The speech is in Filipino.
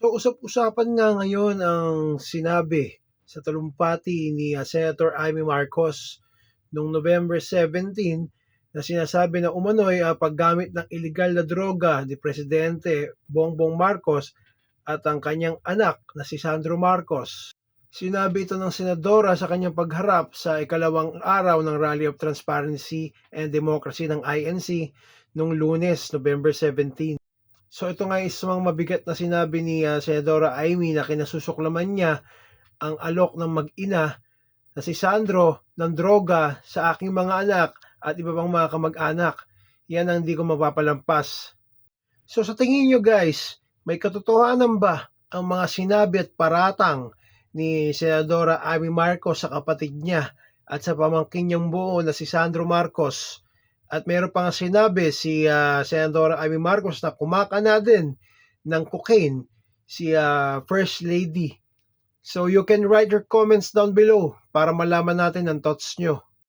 So usap-usapan nga ngayon ang sinabi sa talumpati ni ah, Senator Amy Marcos noong November 17 na sinasabi na umano'y ah, paggamit ng illegal na droga ni Presidente Bongbong Marcos at ang kanyang anak na si Sandro Marcos. Sinabi ito ng senadora sa kanyang pagharap sa ikalawang araw ng Rally of Transparency and Democracy ng INC noong lunes, November 17. So ito nga is mga mabigat na sinabi ni ah, Senadora Amy na kinasusuklaman niya ang alok ng mag-ina na si Sandro ng droga sa aking mga anak at iba pang mga kamag-anak. Yan ang hindi ko mapapalampas. So sa tingin nyo guys, may katotohanan ba ang mga sinabi at paratang ni Senadora Amy Marcos sa kapatid niya at sa pamangkin niyang buo na si Sandro Marcos? At meron pa nga sinabi si ah, Senadora Amy Marcos na kumakana din ng cocaine si ah, First Lady. So you can write your comments down below para malaman natin ang thoughts nyo.